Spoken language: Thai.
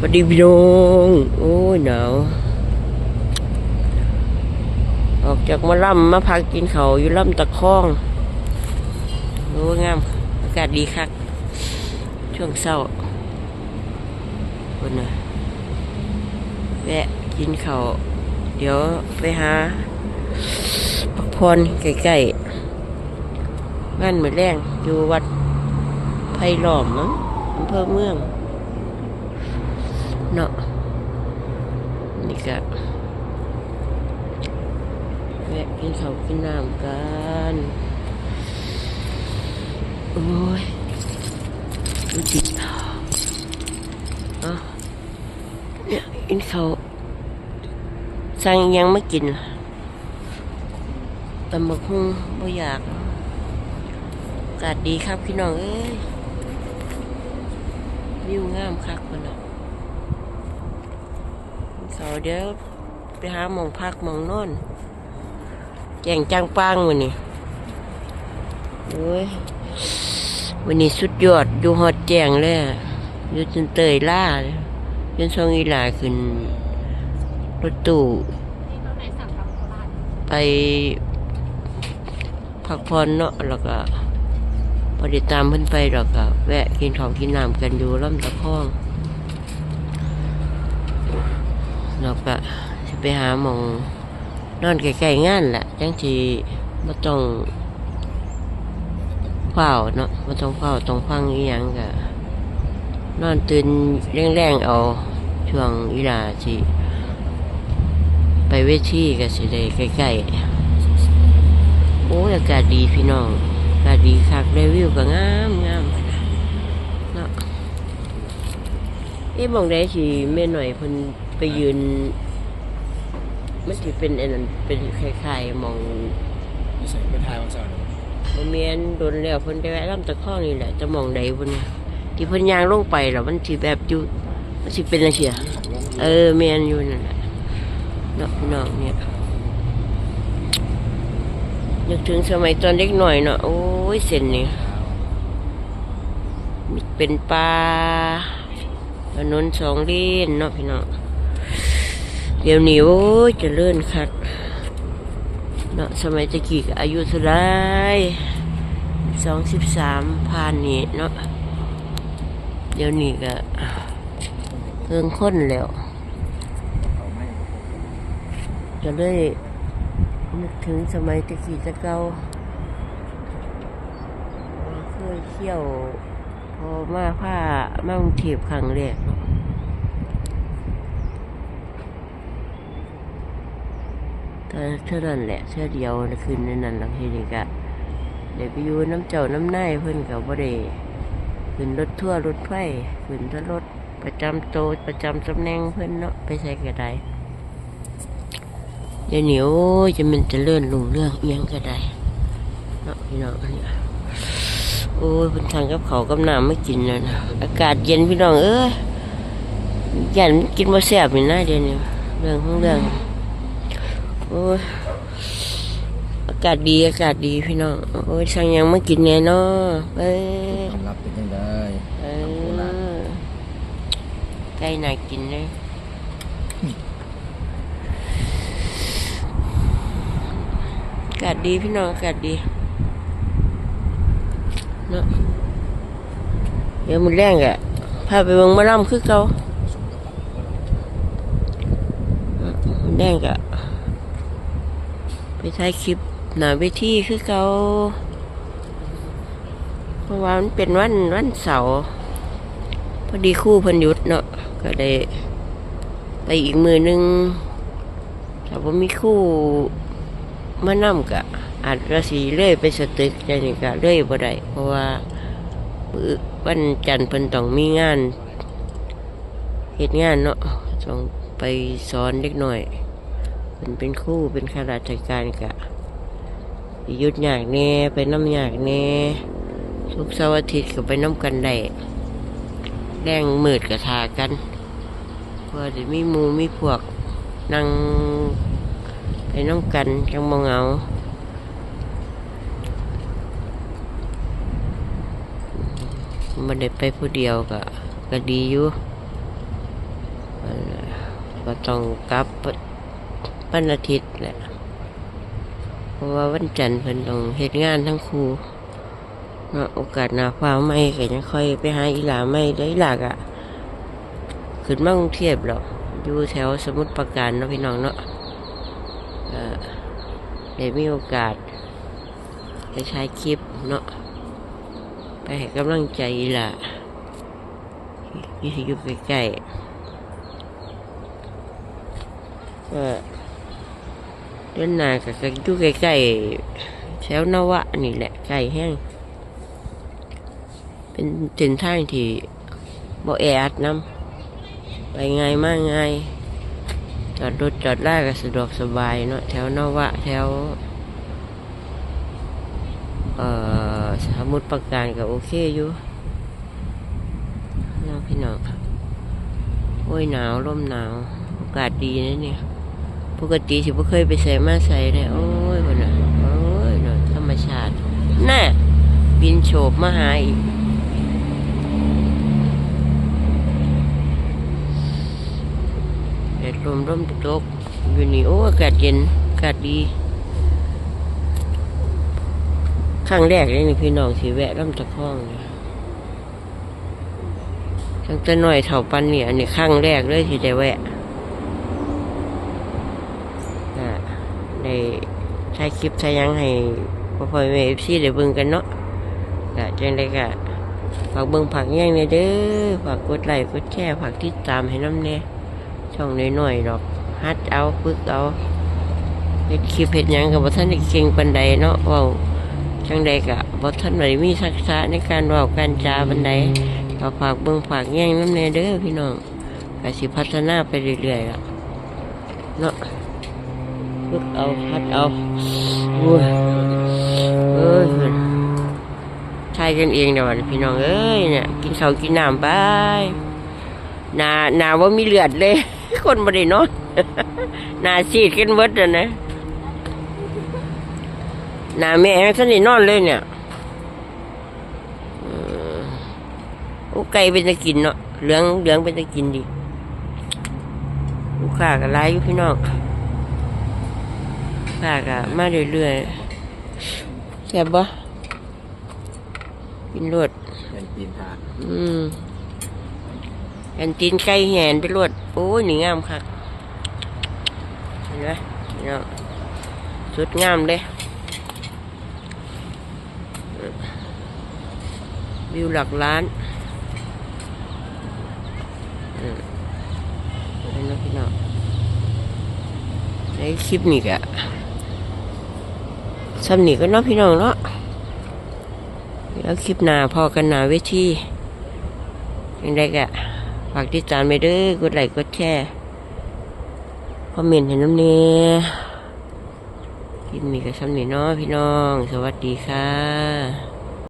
วัสดีพี่น้องโอ้ยหนาวออกจากมาล่ำมาพักกินเขาอยู่ล่ำตะคองโอ้ยงามอากาศดีคักช่วงเศร้าคนน่ะแวะกินเขาเดี๋ยวไปหาพักพรใกล้ๆบ้านเหมือนแรงอยู่วัดไผ่หล้อมมั้งอำเภอเมือง เนาะนี่ก็แวะกินข้าวกินน้ำกันโอ้ยดูจิอะเนี่ยกินข้าวสั่งยังไม่กินล่ะตำบักหุ่งบ่อยากอากาศดีครับพี่น้องเอ้ยวิวงามคักคนน่ะ เสาเดี๋ยวไปหามองพักมองนอนแจงจังปังวันนี้โอ้ยวันนี้สุดยอดอยู่ฮอดแจงเลยอยู่จนเตยล่าจนช่องอีหลาขึ้นรถตู้ไปพักผ่อนเนาะแล้วก็พอได้ตามเพิ่นไปแล้วก็แวะกินของกินน้ำกันอยู่ลำตะคอง เราก็จะไปหาหมองนอนใกล้ๆงานแหละจังทีม่ต้องเฝ้าเนาะม่ต้องเฝ้าต้องฟังอีหยังก็นอนตื่นแรงๆเอาช่วงอีลาสิไปเวทีก็สิได้ใกล้ๆโอ้อากาศดีพี่น้องอากาศดีคักได้วิวก็งามงามเนาะเอ๊ะมองได้สิแม่หน่อยเพิ่น ไปยืนมันถือเป็นอันนั้นเป็นคล้ายๆหมองนี่ใส่เป็นทายบางสาวบ่แม่นโดนแล้วเพิ่นได้แวะลำตะข้อนี่แหละจะหมองใดบ่เนี่ยที่เพิ่นย่างลงไปแล้วมันสิแบบอยู่มันสิเป็นอะไรเสียเออแม่นอยู่นั่นแหละเนาะพี่น้องเนี่ยนึกถึงสมัยตอนเด็กหน่อยเนาะโอ้ยเส้นนี่เป็นปลาถนนสองเลนเนาะพี่น้อง เดี๋ยวนี้โอ้ยจะเลื่อนคัดเนาะสมัยตะกี้อายุเท่าไรสองสิบสามผ่านนี่เนาะเดี๋ยวนี้ก็เพิ่งค้นแล้วจะเลยนึกถึงสมัยตะกี้ตะเกาเคยเที่ยว พอมาผ้ามากรุงเทพครั้งแรก เท่านั้นแหละเท่าเดียวคืนนั้นนั่นหลังเฮนิกะเดี๋ยวไปอยู่น้ำเจ้าน้ำนายเพิ่อนกับบ่ได้ขึ้นรถทั่วรถไฟขึ้นถ้ารถประจำโตประจำตำแหน่งเพิ่อนเนาะไปใส่กระไดเดี๋ยวนี้โอ้ยจะมันจะเลื่อนลุงเรื่องเอียงกระไดเนาะพี่น้องอันนี้โอ้ยเพิ่นทางกับเขากับน้ำไม่กินแล้วนะอากาศเย็นพี่น้องเอ้ยยันกินบ่แซ่บนี่นะเดี๋ยวนี้เรื่องของเรื่อง โอ้ยอากาศดีอากาศดีพี่น้องโอ้ยช่างยังไม่กินแน่เนอเอ้ยความลับเป็นยังไงเออใกล้น่ากินเลยอากาศดีพี่น้องอากาศดีเนาะเดี๋ยวมันแรงอะพาไปเบิ่งหมาล่ำคือเก่ามันแรงกะ ไปถ่ายคลิปหน้าเวทีคือเก่าเพราะว่ามันเป็นวันวันเสาร์พอดีคู่พันยุดเนาะก็ได้ไปอีกมือหนึงถ้าว่ามีคู่มานํกะอาจจะสีเลื่อยไปสตึกใจนี่กะเลื่อยบ่ได้เพราะว่าวันจันทร์เพิ่นต้องมีงานเหตุงานเนาะต้องไปสอนเล็กหน่อย เป็นเป็นคู่เป็นข้าราชการกะยุดยากแน่ไปน้ำยากแน่ทุกเสาร์อาทิตย์ก็ไปน้ำกันได้แรงมืดกระทากันเพื่อจะมีมูมีพวกนั่งไปน้ำกันจังมองเหงามันได้ไปผู้เดียวก็ก็ดีอยู่ก็ต้องกลับ วันอาทิตย์แหละเพราะว่าวันจันทร์เพิ่นต้องเฮ็ดงานทั้งครูเนาะโอกาสหน้าฟ้าไม่ก็ยังค่อยไปหาอีหลาไม่ได้หลากอะขึ้นมากรุงเทพหรอกอยู่แถวสมุทรปราการเนาะพี่น้องเนาะเอ่อได้มีโอกาสไปถ่ายคลิปเนาะไปให้กำลังใจอีหล่ะที่อยู่ใกล้ๆ เดินหน้ากับอยู่ใกล้ๆแถวนวะนี่แหละใกล้แห้งเป็นเส้นทางที่บ่แออัดน้ำไปง่ายมากง่ายจอดรถจอดลาก็สะดวกสบายเนาะแถวนวะแถวเอ่อสมุดประการก็โอเคอยู่น้องพี่น้องโอ้ยหนาวร่มหนาวโอกาสดีนะเนี่ย ปกติสิบ่เคยไปใส่มาใส่เลยโอ้ยคนน่ะโอ้ยเนาะธรรมชาติน่ะบินโฉบมาหาอีกแดดลมร่มตกอยู่นี่โอ้อากาศเย็นอากาศดีครั้งแรกเลยนี่พี่น้องสิแวะลำตะคองเลยตั้งแต่น้อยเท่าปันเนี่ยอันนี้ครั้งแรกเลยที่ได้แวะก็ได้ ถ่ายคลิปถ่ายยังให้พ่อพ่อแม่เอฟซีได้เบิ่งกันเนาะก็จังได้ก็ฝากเบิ่งผักแย่งเนี่ยเด้อฝากกดไลค์กดแชร์ฝากติดตามให้น้ำเนี่ยช่องน้อยๆดอกฮัดเอาฝึกเอาเฮ็ดคลิปเฮ็ดยังกับบ่ทันได้เก่งปานใดเนาะเว้าจังใดก็บ่ทันได้มีทักษะในการเว้าการจาปานใดก็ฝากเบิ่งฝากแย่งน้ำแน่เด้อพี่น้องก็สิพัฒนาไปเรื่อยๆล่ะเนาะ ฝึกเอาฮัดเอาโอ้ยเอ้ยทายกันเองเดี๋ยวนพี่น้องเอ้ยเนี่ยกินข้าวกินน้ำไปหนาหนาว่ามีเลือดเลย คนบ่ได้นอนหนาซีดกันเบิดอะนะหนาแม่ท่านได้นอนเลยเนี่ยออโอ้ไก่เป็นตะกินเนาะเหลืองเหลืองเป็นตะกินดิลูกค้าก็ไล่อยู่พี่น้อง ลูกค้าก็มาเรื่อยๆแซ่บบ่กินรวดเป็นปีนผาอืมอันตีนไก่แหนไปรวดโอ้ยนี่งามคักเห็นไหมเนาะสุดงามเลยวิวหลักล้านอืมเห็นไหมพี่น้องในคลิปนี้กะ ซ้ำนีก็เนาะพี่น้องเนาะแล้วคลิปหน้าพอกันหนาเวทียังไงกะฝากติดตามไปด้วยกดไลค์กดแชร์คอมเมนต์ให้น้ำเนียคลิปนี้ก็ซ้ำนีเนาะพี่น้อง สวัสดีค่ะ